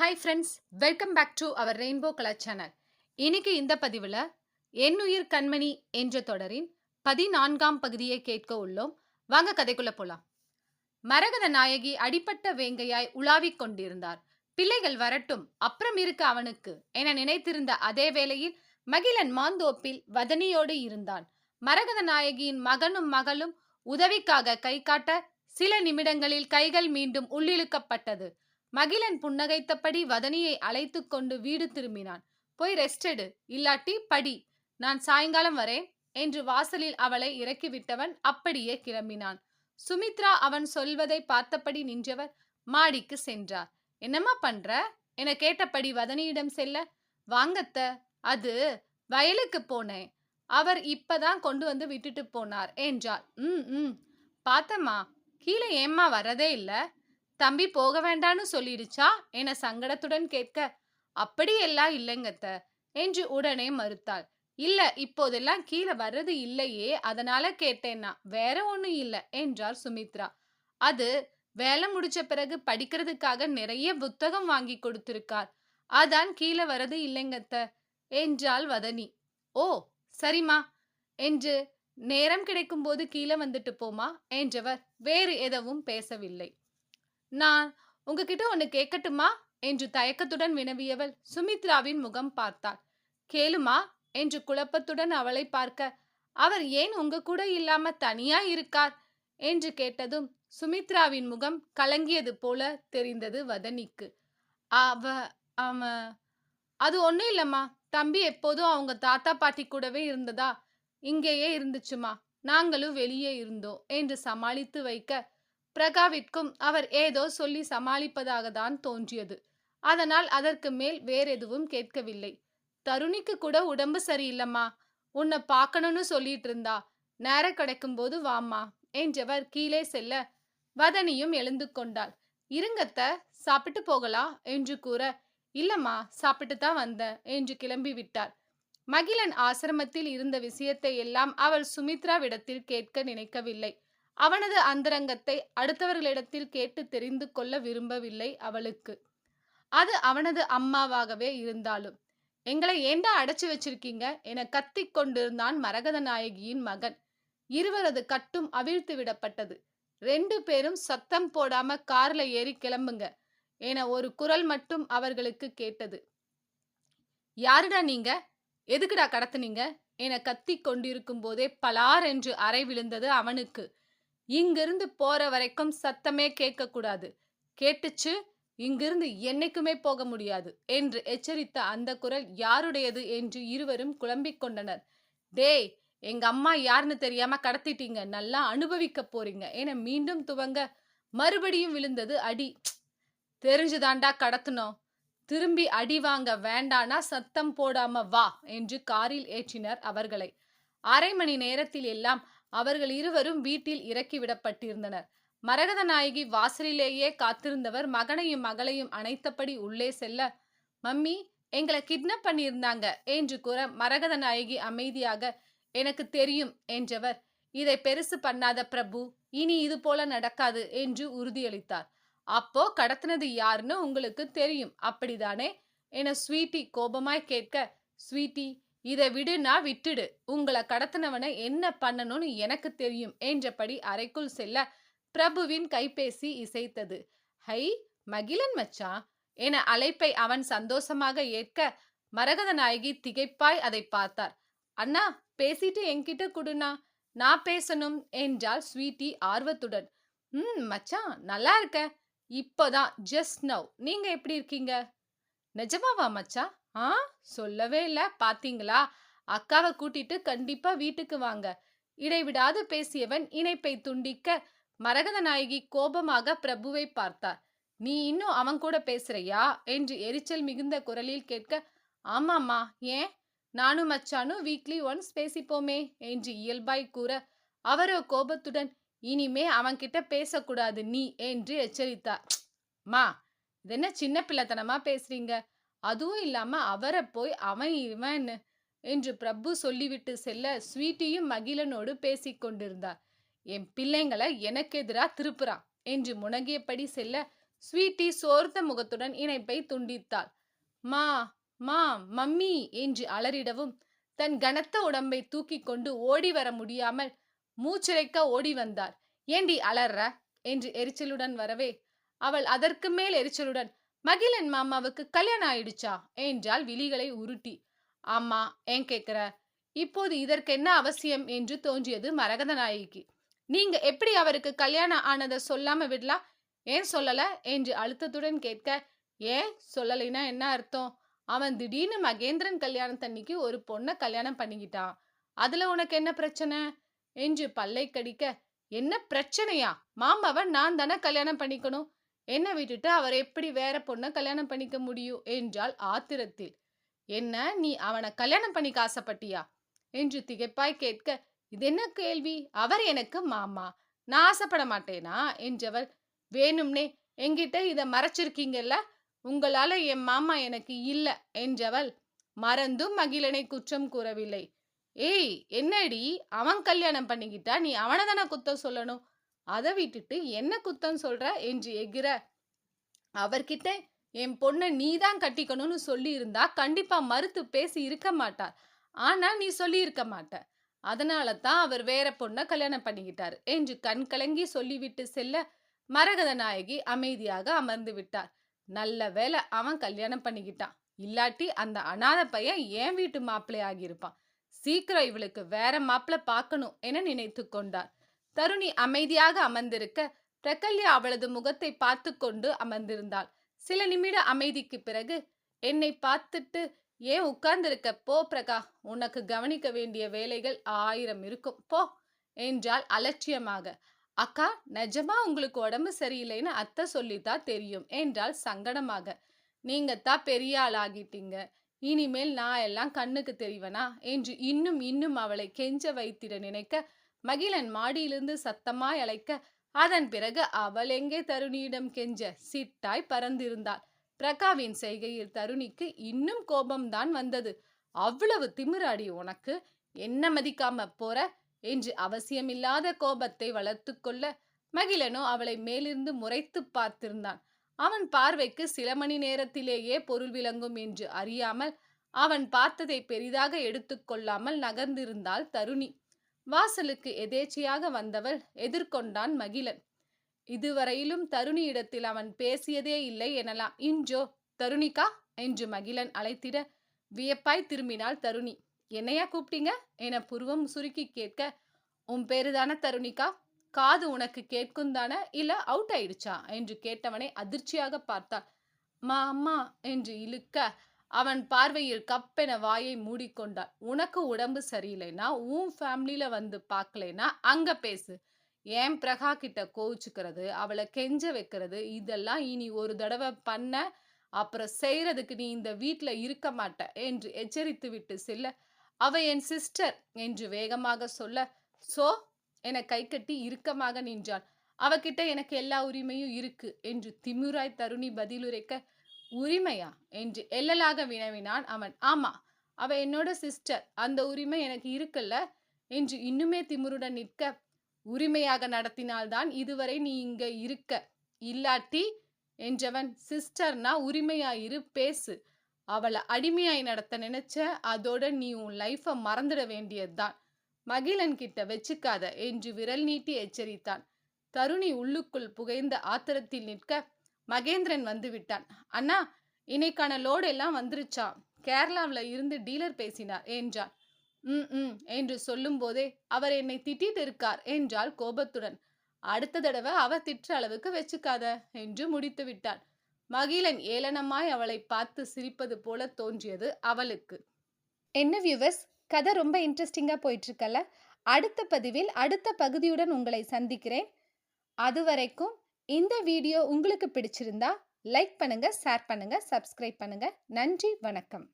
Hi friends welcome back to our rainbow colour channel இன்னைக்கு இந்த பதிவில் என்னுயிர் கண்மணி என்ற தொடரின் பதினான்காம் பகுதியை கேட்க உள்ளோம். வாங்க கதைக்குள்ள போலாம். மரகத நாயகி அடிப்பட்ட வேங்கையாய் உலாவிக் கொண்டிருந்தார். பிள்ளைகள் வரட்டும் அப்புறம் இருக்க அவனுக்கு என நினைத்திருந்த அதே வேளையில் மகிழன் மாந்தோப்பில் வதனியோடு இருந்தான். மரகத நாயகியின் மகனும் மகளும் உதவிக்காக கை காட்ட சில நிமிடங்களில் கைகள் மீண்டும் உள்ளிழுக்கப்பட்டது. மகிழன் புன்னகைத்தபடி வதனியை அழைத்து கொண்டு வீடு திரும்பினான். போய் ரெஸ்ட் எடு. இல்லாட்டி படி. நான் சாயங்காலம் வரேன் என்று வாசலில் அவளை இறக்கிவிட்டவன் அப்படியே கிளம்பினான். சுமித்ரா அவன் சொல்வதை பார்த்தபடி நின்றவர் மாடிக்கு சென்றார். என்னம்மா பண்ற? என கேட்டபடி வதனியிடம் செல்ல? வாங்கத்த. அது வயலுக்கு போனேன். அவர் இப்பதான் கொண்டு வந்து விட்டுட்டு போனார் என்றார் ம் ம். பார்த்தம்மா கீழே ஏம்மா வரதே இல்ல. தம்பி போக வேண்டான்னு சொல்லிடுச்சா? என சங்கடத்துடன் கேட்க அப்படியெல்லாம் இல்லைங்கத்த என்று உடனே மறுத்தாள். இல்ல இப்போதெல்லாம் கீழே வர்றது இல்லையே அதனால கேட்டேன்னா வேற ஒண்ணும் இல்ல என்றார் சுமித்ரா. அது வேலை முடிச்ச பிறகு படிக்கிறதுக்காக நிறைய புத்தகம் வாங்கி கொடுத்திருக்கார். அதான் கீழே வரது இல்லைங்கத்த என்றாள் வதனி. ஓ சரிம்மா என்று நேரம் கிடைக்கும் போது கீழே வந்துட்டு போமா? என்றவர் வேறு எதுவும் பேசவில்லை. நான் உங்ககிட்ட ஒன்று கேட்கட்டுமா என்று தயக்கத்துடன் வினவியவள் சுமித்ராவின் முகம் பார்த்தாள். கேளுமா? என்று குழப்பத்துடன் அவளை பார்க்க அவர் ஏன் உங்க கூட இல்லாம தனியா இருக்கார்? என்று கேட்டதும் சுமித்ராவின் முகம் கலங்கியது போல தெரிந்தது வதனிக்கு. அவ அவ அது ஒண்ணும் இல்லைம்மா. தம்பி எப்போதும் அவங்க தாத்தா பாட்டி கூடவே இருந்ததா? இங்கேயே இருந்துச்சுமா? நாங்களும் வெளியே இருந்தோம் என்று சமாளித்து வைக்க பிரகாவிற்கும் அவர் ஏதோ சொல்லி சமாளிப்பதாக தான் தோன்றியது. அதனால் அதற்கு மேல் வேறெதுவும் கேட்கவில்லை. தருணிக்கு கூட உடம்பு சரியில்லம்மா. உன்னை பார்க்கணும்னு சொல்லிட்டு இருந்தா நேரம் கிடைக்கும் போது வாம்மா என்றவர் கீழே செல்ல வதனியும் எழுந்து கொண்டாள் இருங்கத்த சாப்பிட்டு போகலாம் என்று கூற இல்லம்மா சாப்பிட்டு தான் வந்தேன் என்று கிளம்பி விட்டார் மகிழன் ஆசிரமத்தில் இருந்த விஷயத்தை எல்லாம் அவள் சுமித்ராவிடத்தில் கேட்க நினைக்கவில்லை. அவனது அந்தரங்கத்தை அடுத்தவர்களிடத்தில் கேட்டு தெரிந்து கொள்ள விரும்பவில்லை அவளுக்கு. அது அவனது அம்மாவாகவே இருந்தாலும் எங்களை ஏண்டா அடைச்சு வச்சிருக்கீங்க? என கத்திக் கொண்டிருந்தான் மரகத நாயகியின் மகன். இருவரது கட்டும் அவிழ்த்து விடப்பட்டது. ரெண்டு பேரும் சத்தம் போடாம கார்ல ஏறி கிளம்புங்க என ஒரு குரல் மட்டும் அவர்களுக்கு கேட்டது. யாருடா நீங்க? எதுக்குடா கடத்துனீங்க? என கத்தி கொண்டிருக்கும் போதே பலார் என்று அறை விழுந்தது அவனுக்கு. இங்கிருந்து போற வரைக்கும் சத்தமே கேட்கக்கூடாது. கேட்டுச்சு இங்கிருந்து என்னைக்குமே போக முடியாது என்று எச்சரித்த அந்த குரல் யாருடையது என்று இருவரும் குழம்பிக் கொண்டனர். டேய் எங்க அம்மா யாருன்னு தெரியாம கடத்திட்டீங்க. நல்லா அனுபவிக்க போறீங்க என மீண்டும் துவங்க மறுபடியும் விழுந்தது அடி. தெரிஞ்சுதாண்டா கடத்தினோம். திரும்பி அடி வாங்க வேண்டானா சத்தம் போடாம வா என்று காரில் ஏற்றினர் அவர்களை. அரை மணி நேரத்தில் எல்லாம் அவர்கள் இருவரும் வீட்டில் இறக்கிவிடப்பட்டிருந்தனர் மரகத நாயகி வாசலிலேயே காத்திருந்தவர் மகனையும் மகளையும் அணைத்தபடி உள்ளே செல்ல மம்மி எங்களை கிட்னப் பண்ணியிருந்தாங்க என்று கூற மரகத நாயகி அமைதியாக எனக்கு தெரியும் என்றவர் இதை பெருசு பண்ணாத பிரபு இனி இது போல நடக்காது என்று உறுதியளித்தார். அப்போ கடத்தினது யாருன்னு உங்களுக்கு தெரியும் அப்படிதானே? என ஸ்வீட்டி கோபமாய் கேட்க ஸ்வீட்டி இதை விடுனா விட்டுடு. உங்களை கடத்தினவனை என்ன பண்ணணும்னு எனக்கு தெரியும் என்றபடி அறைக்குள் செல்ல பிரபுவின் கைபேசி இசைத்தது. ஹை மகிழன் மச்சான் என அழைப்பை அவன் சந்தோஷமாக ஏற்க மரகத நாயகி திகைப்பாய் அதை பார்த்தார். அண்ணா பேசிட்டு என்கிட்ட குடுனா நான் பேசணும் என்றாள் ஸ்வீட்டி ஆர்வத்துடன். ம் மச்சான் நல்லா இருக்க இப்போதான் ஜஸ்ட் நவ் நீங்க எப்படி இருக்கீங்க? நிஜமாவா மச்சான்? ஆ? சொல்லவே இல்ல. பாத்தீங்களா? அக்காவை கூட்டிட்டு கண்டிப்பா வீட்டுக்கு வாங்க. இடைவிடாது பேசியவன் இணைப்பை துண்டிக்க மரகத நாயகி கோபமாக பிரபுவை பார்த்தார். நீ இன்னும் அவன் கூட பேசுறியா? என்று எரிச்சல் மிகுந்த குரலில் கேட்க ஆமாம்மா. ஏன்? நானும் மச்சானும் வீக்லி ஒன்ஸ் பேசிப்போமே என்று இயல்பாய் கூற அவரோ கோபத்துடன் இனிமே அவன்கிட்ட பேசக்கூடாது நீ என்று எச்சரித்தார். மா இது என்ன சின்ன பிள்ளைத்தனமா பேசுறீங்க? அதுவும் இல்லாம அவரை போய் அவன் இவன் என்று பிரபு சொல்லிவிட்டு செல்ல ஸ்வீட்டியும் மகிழனோடு பேசிக் கொண்டிருந்தார். என் பிள்ளைங்களை எனக்கு எதிரா திருப்புறான் என்று முனகியபடி செல்ல ஸ்வீட்டி சோர்ந்த முகத்துடன் இணைப்பை துண்டித்தாள். மா மா மம்மி என்று அலறிடவும் தன் கனத்த உடம்பை தூக்கி கொண்டு ஓடி வர முடியாமல் மூச்சிறைக்க ஓடி வந்தார். ஏண்டி அலற என்று எரிச்சலுடன் வரவே அவள் அதற்கு மேல் எரிச்சலுடன் மகிழன் மாமாவுக்கு கல்யாணம் ஆயிடுச்சா? என்றால் விழிகளை உருட்டி. ஆமா ஏன் கேக்குற? இப்போது இதற்கு என்ன அவசியம்? என்று தோன்றியது மரகத நாயகிக்கு நீங்க எப்படி அவருக்கு கல்யாணம் ஆனதை சொல்லாம விடலாம் ஏன் சொல்லல? என்று அழுத்தத்துடன் கேட்க ஏன் சொல்லலைன்னா என்ன அர்த்தம்? அவன் திடீர்னு மகேந்திரன் கல்யாணத்தன்னைக்கு ஒரு பொண்ணை கல்யாணம் பண்ணிக்கிட்டான் அதுல உனக்கு என்ன பிரச்சனை? என்று பல்லை கடிக்க என்ன பிரச்சனையா? மாமாவை நான் தானே கல்யாணம் பண்ணிக்கணும்? என்னை விட்டுட்டு அவர் எப்படி வேற பொண்ணை கல்யாணம் பண்ணிக்க முடியும் என்றால் ஆத்திரத்தில். என்ன நீ அவனை கல்யாணம் பண்ணிக்க ஆசைப்பட்டியா? என்று திகைப்பாய் கேட்க இது என்ன கேள்வி? அவர் எனக்கு மாமா. நான் ஆசைப்பட மாட்டேனா? என்றவள் வேணும்னே என்கிட்ட இத மறைச்சிருக்கீங்கல்ல? உங்களால என் மாமா எனக்கு இல்ல என்றவள் மறந்தும் மகிழனை குற்றம் கூறவில்லை. ஏய் என்னடி? அவன் கல்யாணம் பண்ணிக்கிட்டா நீ அவனை தானே குத்தம் சொல்லணும்? அதை விட்டுட்டு என்ன குத்தம் சொல்ற? என்று எகிற அவர்கிட்ட என் பொண்ணை நீதான் கட்டிக்கணும்னு சொல்லியிருந்தா கண்டிப்பா மறுத்து பேசி இருக்க மாட்டார். ஆனா நீ சொல்லியிருக்க மாட்ட. அதனால தான் அவர் வேற பொண்ணை கல்யாணம் பண்ணிக்கிட்டார் என்று கண் கலங்கி சொல்லிவிட்டு செல்ல மரகத நாயகி அமைதியாக அமர்ந்து விட்டார். நல்ல வேலை அவன் கல்யாணம் பண்ணிக்கிட்டான். இல்லாட்டி அந்த அனாத பையன் என் வீட்டு மாப்பிள்ளை ஆகியிருப்பான் சீக்கிரம் இவளுக்கு வேற மாப்பிள்ளை பார்க்கணும் என நினைத்து கொண்டார். தருணி அமைதியாக அமர்ந்திருக்க பிரகல்யா அவளது முகத்தை பார்த்து கொண்டு அமர்ந்திருந்தாள். சில நிமிட அமைதிக்கு பிறகு என்னை பார்த்துட்டு ஏன் உட்கார்ந்திருக்க? போ பிரகா உனக்கு கவனிக்க வேண்டிய வேலைகள் ஆயிரம் இருக்கும். போ என்றாள் அலட்சியமாக. அக்கா நிஜமா உங்களுக்கு உடம்பு சரியில்லைன்னு அத்தை சொல்லித்தான் தெரியும் என்றால் சங்கடமாக. நீங்க தான் பெரிய ஆள் ஆகிட்டீங்க இனிமேல் நான் எல்லாம் கண்ணுக்கு தெரிவனா? என்று இன்னும் இன்னும் அவளை கெஞ்ச வைத்திட நினைக்க மகிழன் மாடியிலிருந்து சத்தமாய் அழைக்க அதன் பிறகு அவள் எங்கே தருணியிடம் கெஞ்ச சிட்டாய் பறந்திருந்தாள். பிரகாவின் செய்கையில் தருணிக்கு இன்னும் கோபம்தான் வந்தது. அவ்வளவு திமிராடி உனக்கு என்ன மதிக்காம போற? என்று அவசியமில்லாத கோபத்தை வளர்த்து கொள்ள மகிழனோ அவளை மேலிருந்து முறைத்து பார்த்திருந்தான். அவன் பார்வைக்கு சில மணி நேரத்திலேயே பொருள் விளங்கும் என்று அறியாமல் அவன் பார்த்ததை பெரிதாக எடுத்துக்கொள்ளாமல் நகர்ந்திருந்தாள் தருணி. வாசலுக்கு எதேச்சையாக வந்தவள் எதிர்கொண்டான் மகிழன். இதுவரையிலும் தருணியிடத்தில் அவன் பேசியதே இல்லை எனலாம். இன்றோ தருணிகா என்று மகிழன் அழைத்திட வியப்பாய் திரும்பினாள் தருணி. என்னையா கூப்பிட்டீங்க? என புருவம் சுருக்கி கேட்க உன் பேரு தானே தருணிகா காது உனக்கு கேட்கும் தானே இல்ல அவுட் ஆயிடுச்சா? என்று கேட்டவனை அதிர்ச்சியாக பார்த்தாள். மா அம்மா என்று இழுக்க அவன் பார்வையில் கப்பென வாயை மூடிக்கொண்டாள் உனக்கு உடம்பு சரியில்லைனா உன் ஃபேமிலியில வந்து பார்க்கலைனா அங்க பேசு. ஏன் பிரகா கிட்ட கோவிச்சுக்கிறது அவளை கெஞ்ச வைக்கிறது இதெல்லாம் இனி ஒரு தடவை பண்ண அப்புறம் செய்யறதுக்கு நீ இந்த வீட்டில் இருக்க மாட்ட என்று எச்சரித்து விட்டு செல்ல. அவ என் சிஸ்டர் என்று வேகமாக சொல்ல. சோ என கை கட்டி இறுக்கமாக நின்றாள். அவகிட்ட எனக்கு எல்லா உரிமையும் இருக்கு என்று திமுராய் தருணி பதிலுரைக்க. உரிமையா? என்று எல்லலாக வினவினான் அவன். ஆமா அவ என்னோட சிஸ்டர் அந்த உரிமை எனக்கு இருக்குல்ல? என்று இன்னுமே திமுருடன் நிற்க உரிமையாக நடத்தினால்தான் இதுவரை நீ இங்க இருக்க. இல்லாட்டி என்றவன் சிஸ்டர்னா உரிமையாயிரு பேசு. அவளை அடிமையாய் நடத்த நினைச்ச அதோட நீ உன் லைஃப மறந்துட வேண்டியதுதான். மகிழன் கிட்ட வச்சுக்காத என்று விரல் நீட்டி எச்சரித்தான். தருணி உள்ளுக்குள் புகைந்த ஆத்திரத்தில் நிற்க மகேந்திரன் வந்து விட்டான். அண்ணா இன்னைக்கான லோடு எல்லாம் வந்துருச்சா? கேரளாவில் இருந்து டீலர் பேசினார் என்றான். ம் ம் என்று சொல்லும்போதே அவர் என்னை திட்டிட்டு இருக்கார் என்றாள் கோபத்துடன். அடுத்த தடவை அவ திட்டுற அளவுக்கு வச்சுக்காத என்று முடித்து விட்டான். மகிழன் ஏளனமாய் அவளை பார்த்து சிரிப்பது போல தோன்றியது அவளுக்கு. என்ன வியூவர்ஸ் கதை ரொம்ப இன்ட்ரெஸ்டிங்காக போயிட்டுருக்கல அடுத்த பதிவில் அடுத்த பகுதியுடன் உங்களை சந்திக்கிறேன். அதுவரைக்கும் இந்த வீடியோ உங்களுக்கு பிடிச்சிருந்தா லைக் பண்ணுங்கள் ஷேர் பண்ணுங்கள் சப்ஸ்கிரைப் பண்ணுங்கள் நன்றி வணக்கம்.